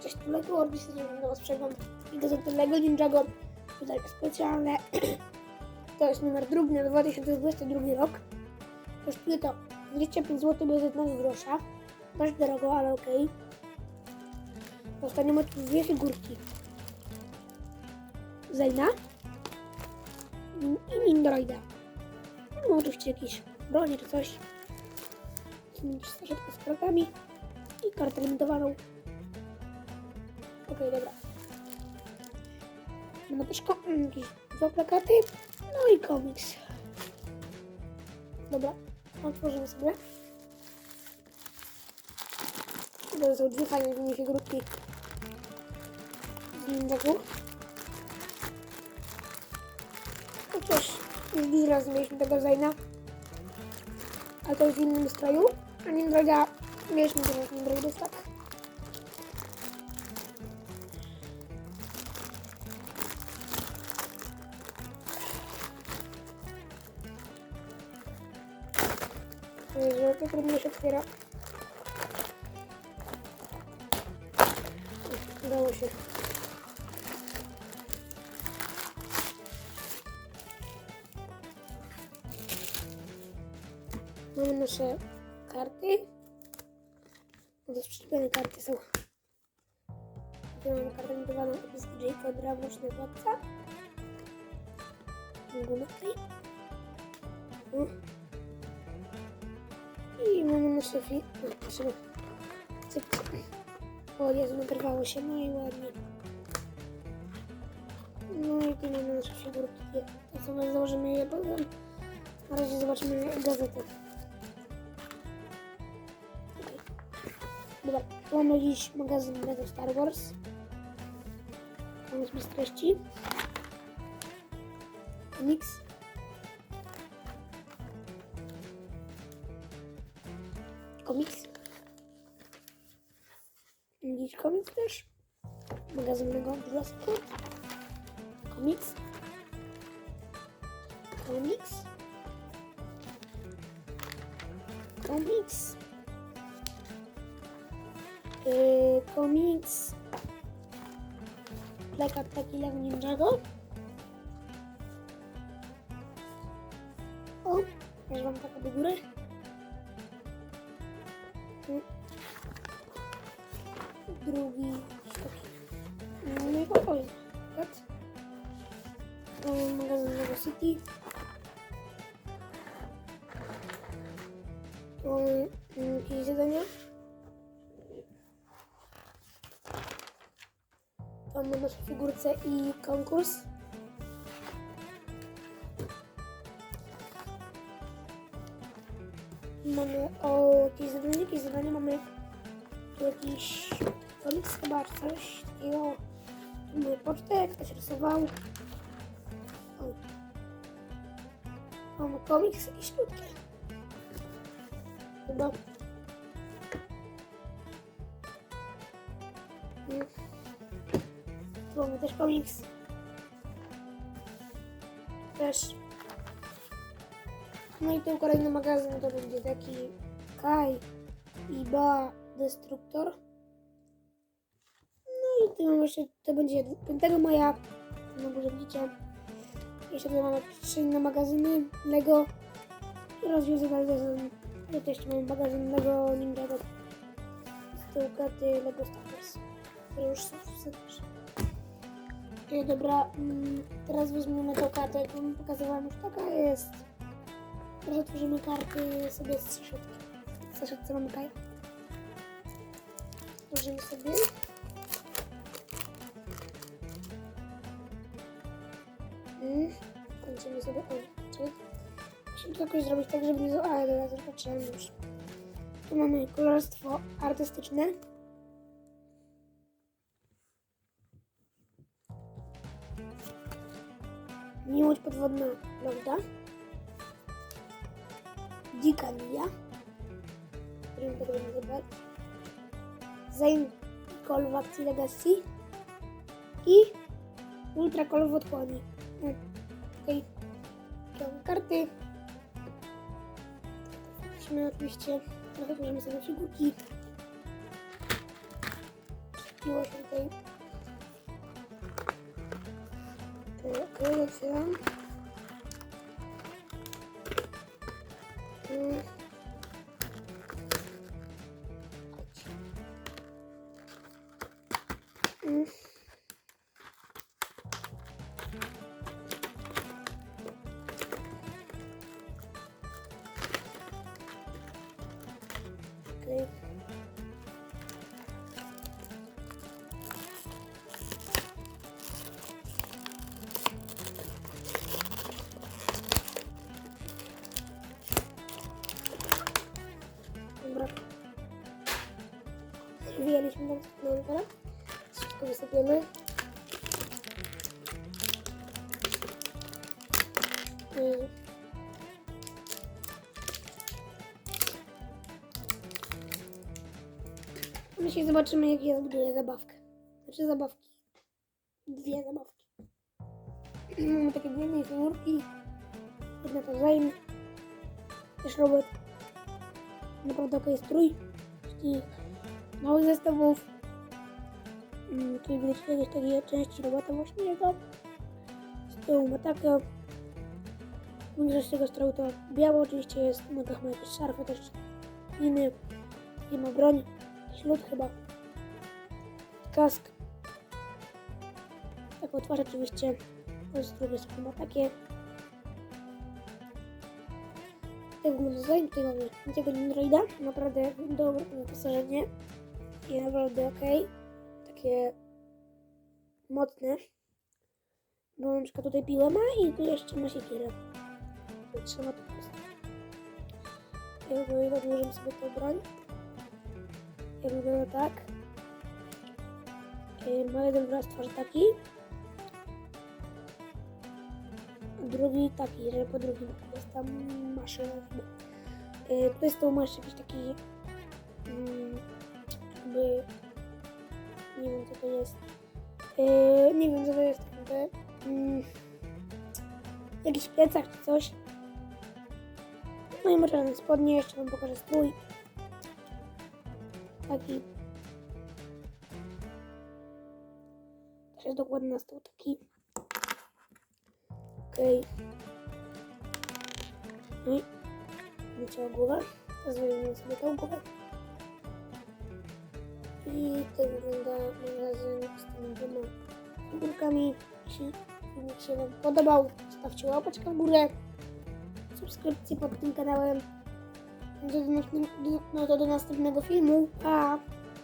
Cześć, tu Lego Orbis, do Was przegląd i gazety Lego Ninjago. Tutaj specjalne. To jest numer drugi na 2022 rok. Kosztuje to 25 zł bez jednego grosza. Dość drogo, ale okej. Dostaniemy tu dwie figurki. Zayna i Mindroida. No oczywiście jakieś bronie czy coś. Saszetka z krokami i kartę limitowaną. Okej, dobra. Mamy też ko- mm, jakieś dwa plakaty, no i komiks. Dobra, otworzymy sobie. To są dwie fajne mini figurki z Ninjago. Chociaż już dużo razy mieliśmy tego Zayna. A to jest w innym stroju. A Nindroida mieliśmy też Nindroidów, tak? To trudno się otwiera. Udało się. Mamy nasze karty. To przyczepione karty są. Tu mamy kartę limitowaną opis Jacob Dramuczny Władca. Gumę tutaj. Mm. I mamy nasze fi... No, nasze... Cyk, cyk. O Jezu, nagrawało się, no i ładnie. No i tu mamy nasze figurki. To sobie założymy je potem. Na razie zobaczymy gazetę. Dobra, mamy dziś magazyn Lego Star Wars. Jest bez treści. Komiks. Komiks. Dziś komiks też. Magazyn Lego Jurassic World. Komiks. Komiks. Komiks. Yy, komiks. Plakat taki Lego Ninjago. O, już wam taka do góry. Drugi taki. I o, oj, tak. Magazyn Lego City. Mm, jakieś zadania. Tam mamy nasze figurce i konkurs. Mamy o jakieś zadanie, jakieś zadanie mamy tu jakiś komiks chyba coś takiego. Mamy pocztę, ktoś rysował. O. Mamy komiks jakiś krótki. Chyba. Tu mamy też komiks. Też. No i ten kolejny magazyn to będzie taki Kai Iba Destruktor. No i tu mamy jeszcze, to będzie 5 maja. Na górze widzicie. Jeszcze tutaj mamy trzy inne magazyny Lego. No to jeszcze mamy magazyn Lego Ninjago. Z tyłu karty Lego Star Wars. Które już w serwisie. Okej, dobra, mm, teraz weźmiemy tą kartę, wam pokazywałam, już taka jest. Teraz otworzymy karty sobie z. Z saszetce mamy kaj. Otworzymy sobie. Kończymy sobie. Musimy to jakoś zrobić tak, żeby nie... za- A, dobra, zobaczyłem już. Tu mamy kolorstwo artystyczne. Miłość podwodna Lorda. Dzika Lia. Którym tego będę zobaczyć. Zain Call Legacy. I Ultra Call w otchłani. Karty. Musimy oczywiście bierzemy sobie figurki. piło się tutaj. Okej, okay, otwieram. Mm. Tam no, teraz. Wszystko wysypiemy. Mm. Dzisiaj zobaczymy, jak ja zbuduję zabawkę. Znaczy zabawki. Dwie zabawki. Mamy takie dwie figurki. Jedna to zajm. Też robot. Naprawdę ok strój. Takich małych zestawów. Mm, Tutaj widać jakieś takie części robota właśnie jego. Z tyłu ma takie. Większość tego stroju to biało oczywiście jest. Na nogach ma jakieś szarfy też inny. I ma broń. Ślub chyba. Kask. Taką twarz oczywiście. Z drugiej strony ma takie. Tak wygląda zanim tutaj mamy tego Androida. Naprawdę dobre wyposażenie. I naprawdę ok. Takie mocne. Bo na przykład tutaj piłę ma i tu jeszcze ma siekierę. I Trzeba to postawić. Ja odłożymy sobie tę broń. Jak wygląda tak. Yy, ma jeden wyraz twarzy taki. Drugi taki, że po drugim jest tam maszyna. Yy, tutaj z tyłu masz jakiś taki mm, jakby nie wiem co to jest. Yy, nie wiem co to jest naprawdę. Mm, jakiś plecak czy coś. No i może spodnie, jeszcze wam pokażę strój. Taki. Też jest dokładnie na stół taki. Okej. No i wycięła głowę. Zrobimy sobie tą głowę. I tak wygląda magazyn z tymi dwoma figurkami. Jeśli filmik się Wam podobał, stawcie łapeczkę w górę. Subskrypcję pod tym kanałem. Do, no to do następnego filmu. Pa!